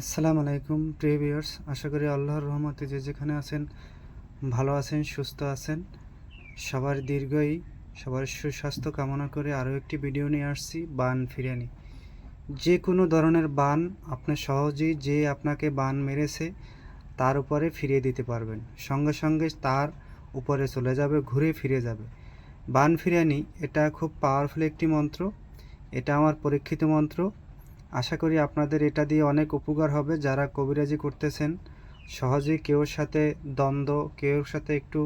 আসসালামু আলাইকুম, প্রিয় ভিউয়ার্স। আশা করি আল্লাহর রহমতে যে যেখানে আছেন, ভালো আছেন, সুস্থ আছেন। সবার দীর্ঘই, সবার সুস্বাস্থ্য কামনা করে আরও একটি ভিডিও নিয়ে আসছি, বান ফিরানি যে কোনো ধরনের বান আপনি সহজেই যে আপনাকে বান মেরেছে, তার উপরে ফিরিয়ে দিতে পারবেন। সঙ্গে সঙ্গে তার উপরে চলে যাবে, ঘুরে ফিরে যাবে। বান ফিরানি এটা খুব পাওয়ারফুল একটি মন্ত্র। এটা আমার পরীক্ষিত মন্ত্র। আশা করি আপনাদের এটা দিয়ে অনেক উপকার হবে যারা কবিরাজি করতেছেন। সহজেই কেউর সাথে দ্বন্দ্ব, কেউর সাথে একটু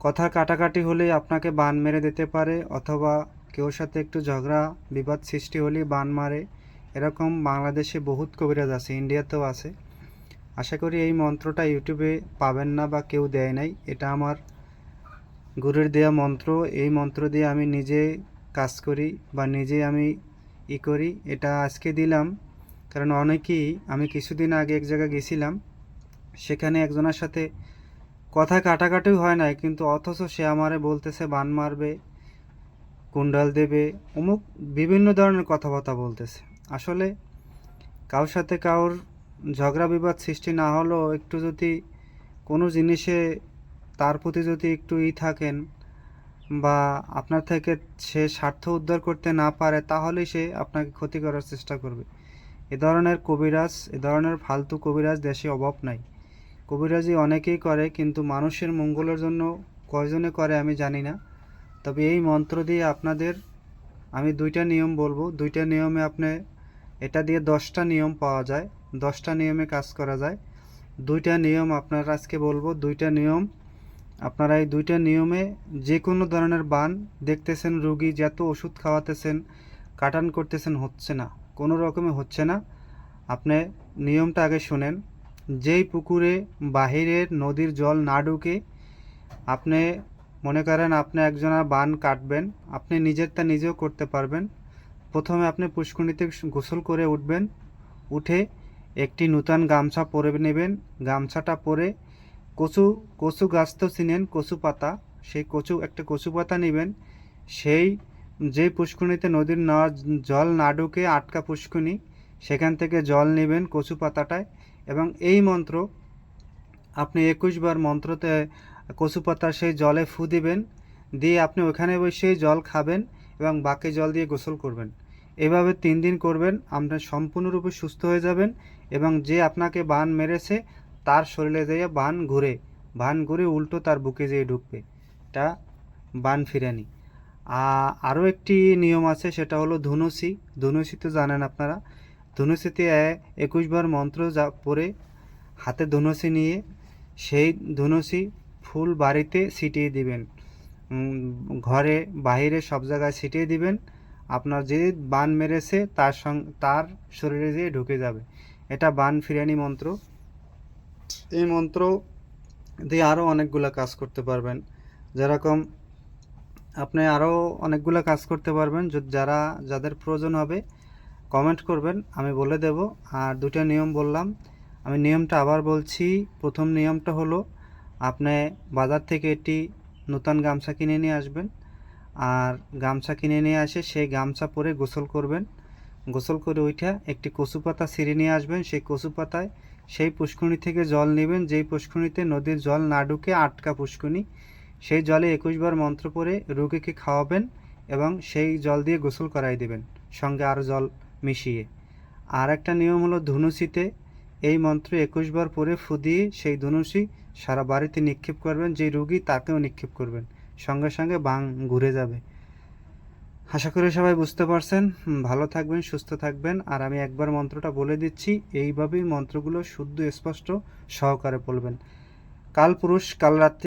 কথা কাটাকাটি হলেই আপনাকে বান মেরে দিতে পারে, অথবা কেউর সাথে একটু ঝগড়া, বিবাদ সৃষ্টি হলেই বান মারে। এরকম বাংলাদেশে বহুত কবিরাজ আছে, ইন্ডিয়াতেও আছে। আশা করি এই মন্ত্রটা ইউটিউবে পাবেন না বা কেউ দেয় নাই। এটা আমার গুরুর দেওয়া মন্ত্র। এই মন্ত্র দিয়ে আমি নিজে কাজ করি বা নিজে আমি ই করি, এটা আজকে দিলাম। কারণ অনেকেই, আমি কিছুদিন আগে এক জায়গায় গেছিলাম, সেখানে একজনের সাথে কথা কাটাকাটিও হয় নাই, কিন্তু অথচ সে আমারে বলতেছে, বান মারবে, কুণ্ডাল দেবে, অমুক বিভিন্ন ধরনের কথাবার্তা বলতেছে। আসলে কারোর সাথে কারোর ঝগড়া বিবাদ সৃষ্টি না হলেও একটু যদি কোনো জিনিসে তার প্রতি যদি একটু ই থাকেন বা আপনার থেকে সে স্বার্থ উদ্ধার করতে না পারে, তাহলেই সে আপনাকে ক্ষতি করার চেষ্টা করবে। এ ধরনের কবিরাজ, এ ধরনের ফালতু কবিরাজ দেশে অভাব নাই। কবিরাজি অনেকেই করে, কিন্তু মানুষের মঙ্গলের জন্য কয়জনে করে আমি জানি না। তবে এই মন্ত্র দিয়ে আপনাদের আমি দুইটা নিয়ম বলব। দুইটা নিয়মে আপনি, এটা দিয়ে দশটা নিয়ম পাওয়া যায়। দশটা নিয়মে কাজ করা যায়। দুইটা নিয়ম আপনার আজকে বলব। দুইটা নিয়ম আপনারা এই দুইটা নিয়মে যে কোনো ধরনের বান দেখতেছেন, রুগী যত ওষুধ খাওয়াতেছেন, কাটান করতেছেন হচ্ছে না, কোনো রকমে হচ্ছে না। আপনি নিয়মটা আগে শুনেন, যেই পুকুরে বাহিরের নদীর জল না ঢুকে আপনি মনে করেন আপনি একজনের বান কাটবেন, আপনি নিজেরটা নিজেও করতে পারবেন। প্রথমে আপনি পুষ্করিণীতে গোসল করে উঠবেন, উঠে একটি নূতন গামছা পরে নেবেন, গামছাটা পরে কচু কচু গাছ তো চিনেন, কচু পাতা। সেই কচু, একটা কচু পাতা নেবেন। সেই যে পুষ্করিণীতে নদীর না, জল না ঢুকে আটকা পুষ্করিণী, সেখান থেকে জল নেবেন কচু পাতাটায়। এবং এই মন্ত্র, আপনি একুশ বার মন্ত্রতে কচু পাতার সেই জলে ফু দিবেন, দিয়ে আপনি ওখানে বসে জল খাবেন এবং বাকি জল দিয়ে গোসল করবেন। এভাবে তিন দিন করবেন, আপনার সম্পূর্ণরূপে সুস্থ হয়ে যাবেন এবং যে আপনাকে বান মেরেছে তার শরীরে যেয়ে বান ঘুরে বান ঘুরে উল্টো তার বুকে যেয়ে ঢুকবে। এটা বান ফিরানি। আরও একটি নিয়ম আছে, সেটা হলো ধনুসি। ধনুসি তো জানেন আপনারা। ধনুসিতে একুশ বার মন্ত্র যা পরে হাতে ধনুসি নিয়ে সেই ধনুসি ফুল বাড়িতে ছিটিয়ে দিবেন। ঘরে বাইরে সব জায়গায় ছিটিয়ে দিবেন। আপনার যে বান মেরেছে তার সঙ্গে তার শরীরে যেয়ে ঢুকে যাবে। এটা বান ফিরানি মন্ত্র। এই মন্ত্র দিয়ে আরও অনেকগুলো কাজ করতে পারবেন। যেরকম আপনি আরও অনেকগুলো কাজ করতে পারবেন। যারা, যাদের প্রয়োজন হবে কমেন্ট করবেন, আমি বলে দেব। আর দুটো নিয়ম বললাম। আমি নিয়মটা আবার বলছি। প্রথম নিয়মটা হলো, আপনি বাজার থেকে একটি নতুন গামছা কিনে নিয়ে আসবেন। আর গামছা কিনে নিয়ে আসে সেই গামছা পরে গোসল করবেন। গোসল করে ওইটা একটি কচু পাতা ছিঁড়ে নিয়ে আসবেন। সেই কচু পাতায় সেই পুষ্করিণী থেকে জল নেবেন। যেই পুষ্করিণীতে নদীর জল না ঢুকে আটকা পুষ্করিণী, সেই জলে একুশ বার মন্ত্র পড়ে রোগীকে খাওয়াবেন এবং সেই জল দিয়ে গোসল করাই দেবেন, সঙ্গে আরও জল মিশিয়ে। আর একটা নিয়ম হলো ধনুসিতে এই মন্ত্র একুশ বার পরে ফু দিয়ে সেই ধনুসি সারা বাড়িতে নিক্ষেপ করবেন। যে রুগী তাকেও নিক্ষেপ করবেন। সঙ্গে সঙ্গে বাং ঘুরে যাবে। আশা করি সবাই বুঝতে পারছেন। ভালো থাকবেন, সুস্থ থাকবেন। আর আমি একবার মন্ত্রটা বলে দিচ্ছি, এইভাবেই মন্ত্রগুলো শুদ্ধ, স্পষ্ট সহকারে বলবেন। কাল পুরুষ, কাল রাত্রি